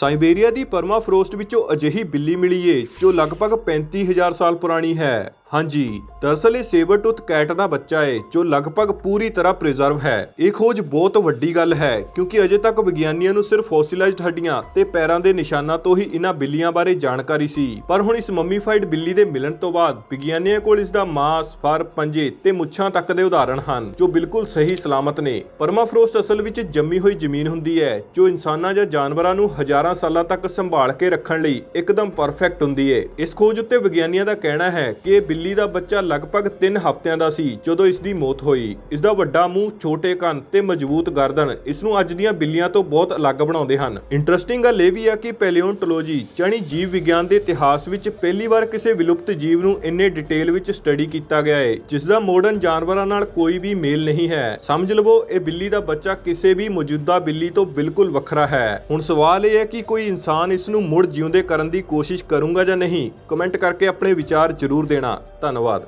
Siberia ਦੀ ਪਰਮਾਫਰੋਸਟ ਵਿੱਚੋਂ ਅਜਿਹੀ ਬਿੱਲੀ ਮਿਲੀ ਏ ਜੋ ਲਗਭਗ 35000 ਸਾਲ ਪੁਰਾਣੀ ਹੈ। ਹਾਂਜੀ ਦਰਅਸਲ ਇਹ ਸੇਬਰਟੂਥ ਕੈਟ ਦਾ ਬੱਚਾ ਹੈ ਜੋ ਲਗਭਗ ਪੂਰੀ ਤਰ੍ਹਾਂ ਪ੍ਰੀਜ਼ਰਵ ਹੈ। ਇਹ ਖੋਜ ਬਹੁਤ ਵੱਡੀ ਗੱਲ ਹੈ ਕਿਉਂਕਿ ਅਜੇ ਤੱਕ ਵਿਗਿਆਨੀਆਂ ਨੂੰ ਸਿਰਫ ਫੋਸਿਲਾਈਜ਼ਡ ਹੱਡੀਆਂ ਤੇ ਪੈਰਾਂ ਦੇ ਨਿਸ਼ਾਨਾਂ ਤੋਂ ਹੀ ਇਹਨਾਂ ਬਿੱਲੀਆਂ ਬਾਰੇ ਜਾਣਕਾਰੀ ਸੀ। ਪਰ ਹੁਣ ਇਸ ਮਮੀਫਾਈਡ ਬਿੱਲੀ ਦੇ ਮਿਲਣ ਤੋਂ ਬਾਅਦ ਵਿਗਿਆਨੀਆਂ ਕੋਲ ਇਸ ਦਾ ਮਾਸ, ਫਰ, ਪੰਜੇ ਤੇ ਮੁੱਛਾਂ ਤੱਕ ਦੇ ਉਦਾਹਰਣ ਹਨ ਜੋ ਬਿਲਕੁਲ ਸਹੀ ਸਲਾਮਤ ਨੇ। ਪਰਮਾਫਰੋਸਟ ਅਸਲ ਵਿੱਚ ਜੰਮੀ ਹੋਈ ਜ਼ਮੀਨ ਹੁੰਦੀ ਹੈ ਜੋ ਇਨਸਾਨਾਂ ਜਾਂ ਜਾਨਵਰਾਂ ਨੂੰ ਹਜ਼ਾਰਾਂ ਸਾਲਾਂ ਤੱਕ ਸੰਭਾਲ ਕੇ ਰੱਖਣ ਲਈ ਇੱਕਦਮ ਪਰਫੈਕਟ ਹੁੰਦੀ ਹੈ ਇਸ ਖੋਜ ਉੱਤੇ ਵਿਗਿਆਨੀਆਂ ਦਾ ਕਹਿਣਾ ਹੈ ਕਿ ਇਹ ਬਿੱਲੀ ਦਾ ਬੱਚਾ ਲਗਭਗ 3 ਹਫ਼ਤਿਆਂ ਦਾ ਸੀ, ਜਦੋਂ ਇਸ ਦੀ ਮੌਤ ਹੋਈ। ਇਸ ਦਾ ਵੱਡਾ ਮੂੰਹ, ਛੋਟੇ ਕੰਨ ਤੇ ਮਜ਼ਬੂਤ ਗਰਦਨ ਇਸ ਨੂੰ ਅੱਜ ਦੀਆਂ ਬਿੱਲੀਆਂ ਤੋਂ ਬਹੁਤ ਅਲੱਗ ਬਣਾਉਂਦੇ ਹਨ। ਇੰਟਰਸਟਿੰਗ ਗੱਲ ਇਹ ਵੀ ਹੈ ਕਿ ਪੈਲੀਓਂਟੋਲੋਜੀ ਜਾਨੀ ਜੀਵ ਵਿਗਿਆਨ ਦੇ ਇਤਿਹਾਸ ਵਿੱਚ ਪਹਿਲੀ ਵਾਰ ਕਿਸੇ ਵਿਲੁਪਤ ਜੀਵ ਨੂੰ ਇੰਨੇ ਡਿਟੇਲ ਵਿੱਚ ਸਟੱਡੀ ਕੀਤਾ ਗਿਆ ਹੈ ਜਿਸ ਦਾ ਮਾਡਰਨ ਜਾਨਵਰਾਂ ਨਾਲ ਕੋਈ ਵੀ ਮੇਲ ਨਹੀਂ ਹੈ। ਸਮਝ ਲਵੋ, ਇਹ ਬਿੱਲੀ ਦਾ ਬੱਚਾ ਕਿਸੇ ਵੀ ਮੌਜੂਦਾ ਬਿੱਲੀ ਤੋਂ ਬਿਲਕੁਲ ਵੱਖਰਾ ਹੈ। ਹੁਣ ਸਵਾਲ ਇਹ ਹੈ ਕਿ ਕੋਈ ਇਨਸਾਨ ਇਸ ਨੂੰ ਮੁੜ ਜਿਉਂਦੇ ਕਰਨ ਦੀ ਕੋਸ਼ਿਸ਼ ਕਰੂੰਗਾ ਜਾਂ ਨਹੀਂ? ਕਮੈਂਟ ਕਰਕੇ ਆਪਣੇ ਵਿਚਾਰ ਜ਼ਰੂਰ ਦੇਣਾ। ਧੰਨਵਾਦ।